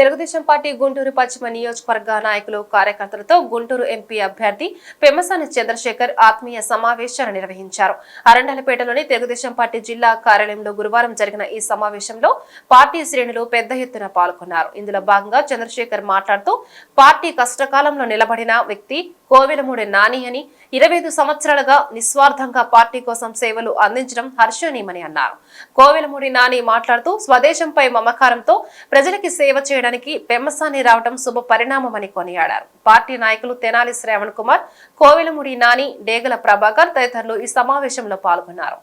Telugu Desam party Guntur పశ్చిమ నియోజకవర్గ నాయకులు కార్యకర్తలతో గుంటూరు ఎంపీ అభ్యర్థి పెమ్మసాని చంద్రశేఖర్ ఆత్మీయ సమావేశాన్ని నిర్వహించారు. అరండలపేటలోని తెలుగుదేశం పార్టీ జిల్లా కార్యాలయంలో గురువారం జరిగిన ఈ సమావేశంలో పార్టీ శ్రేణులు పెద్ద ఎత్తున పాల్గొన్నారు. ఇందులో భాగంగా చంద్రశేఖర్ మాట్లాడుతూ పార్టీ కష్టకాలంలో నిలబడిన వ్యక్తి కోవెలమూడి నాని అని ఇరవై ఐదు సంవత్సరాలుగా నిస్వార్థంగా పార్టీ కోసం సేవలు అందించడం హర్షణీయమని అన్నారు. కోవెలమూడి నాని మాట్లాడుతూ స్వదేశంపై మమకారంతో ప్రజలకి సేవ చేయడానికి పెమ్మసాని రావడం శుభ పరిణామమని కొనియాడారు. పార్టీ నాయకులు తెనాలి శ్రావణ్ కుమార్ కోవెలమూడి నాని డేగల ప్రభాకర్ తదితరులు ఈ సమావేశంలో పాల్గొన్నారు.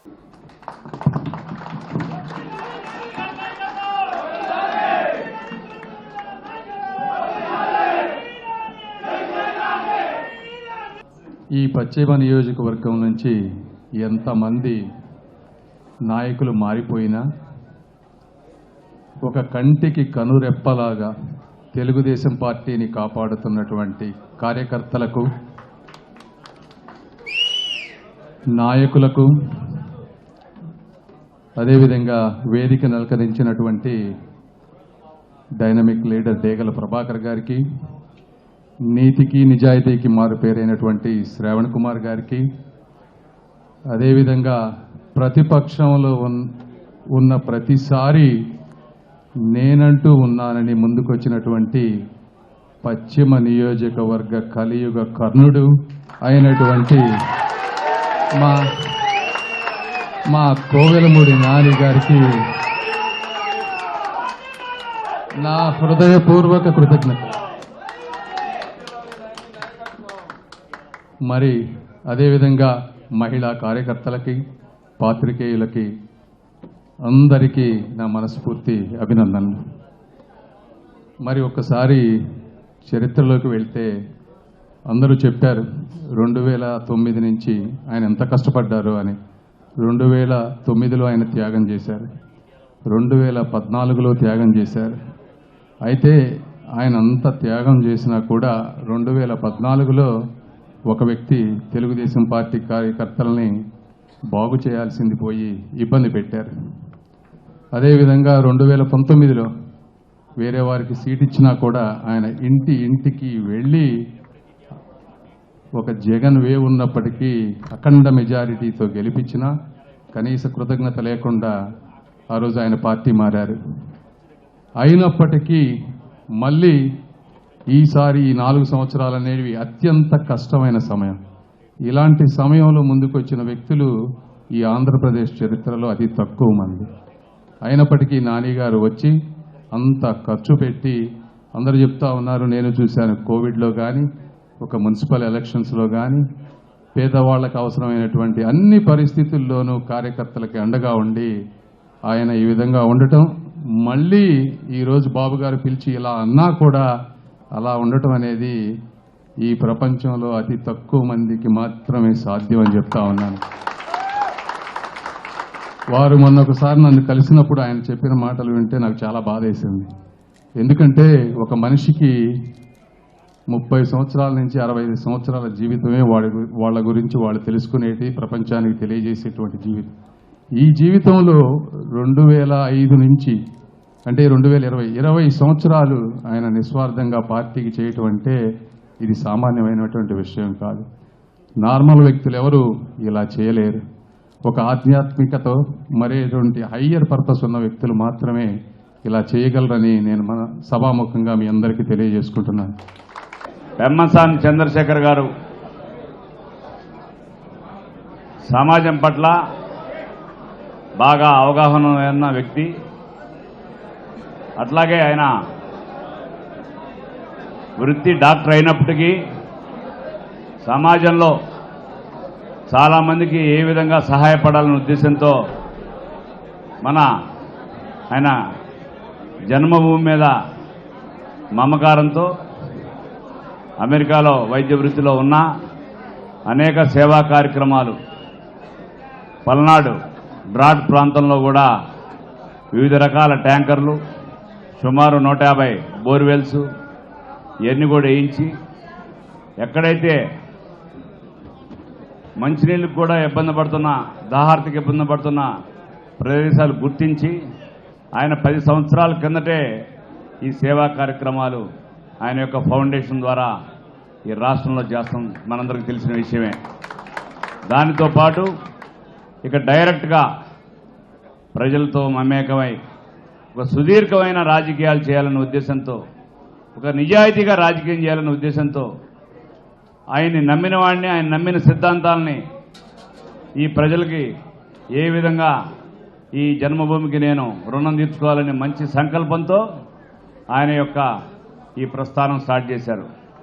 ఈ పశ్చిమ నియోజకవర్గం నుంచి ఎంతమంది నాయకులు మారిపోయినా ఒక కంటికి కనురెప్పలాగా తెలుగుదేశం పార్టీని కాపాడుతున్నటువంటి కార్యకర్తలకు నాయకులకు అదేవిధంగా వేదిక నలకరించినటువంటి డైనమిక్ లీడర్ దేగల ప్రభాకర్ గారికి నీతికి నిజాయితీకి మారు పేరైనటువంటి శ్రావణ్ కుమార్ గారికి. అదేవిధంగా ప్రతిపక్షంలో ఉన్- ఉన్న ప్రతిసారి నేనంటూ ఉన్నానని ముందుకొచ్చినటువంటి పశ్చిమ నియోజకవర్గ కలియుగ కర్ణుడు అయినటువంటి మా మా కోవెలమూడి నాని గారికి నా హృదయపూర్వక కృతజ్ఞత మరి అదేవిధంగా మహిళా కార్యకర్తలకి పాత్రికేయులకి అందరికీ నా మనస్ఫూర్తి అభినందనలు. మరి ఒకసారి చరిత్రలోకి వెళ్తే అందరూ చెప్పారు రెండు వేల తొమ్మిది నుంచి ఆయన ఎంత కష్టపడ్డారు అని. రెండు వేల తొమ్మిదిలో ఆయన త్యాగం చేశారు. రెండు వేల పద్నాలుగులో త్యాగం చేశారు. అయితే ఆయన అంత త్యాగం చేసినా కూడా రెండు వేల పద్నాలుగులో ఒక వ్యక్తి తెలుగుదేశం పార్టీ కార్యకర్తలని బాగు చేయాల్సింది పోయి ఇబ్బంది పెట్టారు. అదేవిధంగా రెండు వేల పంతొమ్మిదిలో వేరే వారికి సీట్ ఇచ్చినా కూడా ఆయన ఇంటి ఇంటికి వెళ్ళి ఒక జగన్ వే ఉన్నప్పటికీ అఖండ మెజారిటీతో గెలిపించినా కనీస కృతజ్ఞత లేకుండా ఆ రోజు ఆయన పార్టీ మారారు. అయినప్పటికీ మళ్ళీ ఈసారి ఈ నాలుగు సంవత్సరాలు అనేవి అత్యంత కష్టమైన సమయం. ఇలాంటి సమయంలో ముందుకొచ్చిన వ్యక్తులు ఈ ఆంధ్రప్రదేశ్ చరిత్రలో అతి తక్కువ మంది. అయినప్పటికీ నానిగారు వచ్చి అంత ఖర్చు పెట్టి అందరూ చెప్తా ఉన్నారు నేను చూశాను కోవిడ్లో కానీ ఒక మున్సిపల్ ఎలక్షన్స్లో కానీ పేదవాళ్ళకు అవసరమైనటువంటి అన్ని పరిస్థితుల్లోనూ కార్యకర్తలకి అండగా ఉండి ఆయన ఈ విధంగా ఉండటం. మళ్ళీ ఈరోజు బాబు గారు పిలిచి ఇలా అన్నా కూడా అలా ఉండటం అనేది ఈ ప్రపంచంలో అతి తక్కువ మందికి మాత్రమే సాధ్యం అని చెప్తా ఉన్నాను. వారు మొన్న ఒకసారి నన్ను కలిసినప్పుడు ఆయన చెప్పిన మాటలు వింటే నాకు చాలా బాధ వేసింది ఎందుకంటే ఒక మనిషికి ముప్పై సంవత్సరాల నుంచి అరవై ఐదు సంవత్సరాల జీవితమే వాడి గు- వాళ్ళ గురించి వాళ్ళు తెలుసుకునేటి ప్రపంచానికి తెలియజేసేటువంటి జీవితం. ఈ జీవితంలో రెండు వేల ఐదు నుంచి అంటే రెండు వేల ఇరవై ఇరవై సంవత్సరాలు ఆయన నిస్వార్థంగా పార్టీకి చేయటం అంటే ఇది సామాన్యమైనటువంటి విషయం కాదు. నార్మల్ వ్యక్తులు ఎవరు ఇలా చేయలేరు. ఒక ఆధ్యాత్మికతో మరేటువంటి హయ్యర్ పర్పస్ ఉన్న వ్యక్తులు మాత్రమే ఇలా చేయగలరని నేను మన సభాముఖంగా మీ అందరికీ తెలియజేసుకుంటున్నాను. పెమ్మసాని చంద్రశేఖర్ గారు సమాజం పట్ల బాగా అవగాహన ఉన్న వ్యక్తి. అట్లాగే ఆయన వృత్తి డాక్టర్ అయినప్పటికీ సమాజంలో చాలామందికి ఏ విధంగా సహాయపడాలనే ఉద్దేశంతో మన ఆయన జన్మభూమి మీద మమకారంతో అమెరికాలో వైద్య వృత్తిలో ఉన్న అనేక సేవా కార్యక్రమాలు పల్నాడు డ్రాట్ ప్రాంతంలో కూడా వివిధ రకాల ట్యాంకర్లు సుమారు నూట యాభై బోర్వెల్స్ ఇవన్నీ కూడా వేయించి ఎక్కడైతే మంచినీళ్ళకి కూడా ఇబ్బంది పడుతున్న దాహార్తికి ఇబ్బంది పడుతున్న ప్రదేశాలు గుర్తించి ఆయన పది సంవత్సరాల కిందటే ఈ సేవా కార్యక్రమాలు ఆయన యొక్క ఫౌండేషన్ ద్వారా ఈ రాష్ట్రంలో చేస్తాం. మనందరికీ తెలిసిన విషయమే. దానితో పాటు ఇక డైరెక్ట్గా ప్రజలతో మమేకమై ఒక సుదీర్ఘమైన రాజకీయాలు చేయాలనే ఉద్దేశంతో ఒక నిజాయితీగా రాజకీయం చేయాలనే ఉద్దేశంతో ఆయన్ని నమ్మిన వాడిని ఆయన నమ్మిన సిద్ధాంతాలని ఈ ప్రజలకి ఏ విధంగా ఈ జన్మభూమికి నేను రుణం తీర్చుకోవాలనే మంచి సంకల్పంతో ఆయన యొక్క ఈ ప్రస్థానం స్టార్ట్ చేశారు.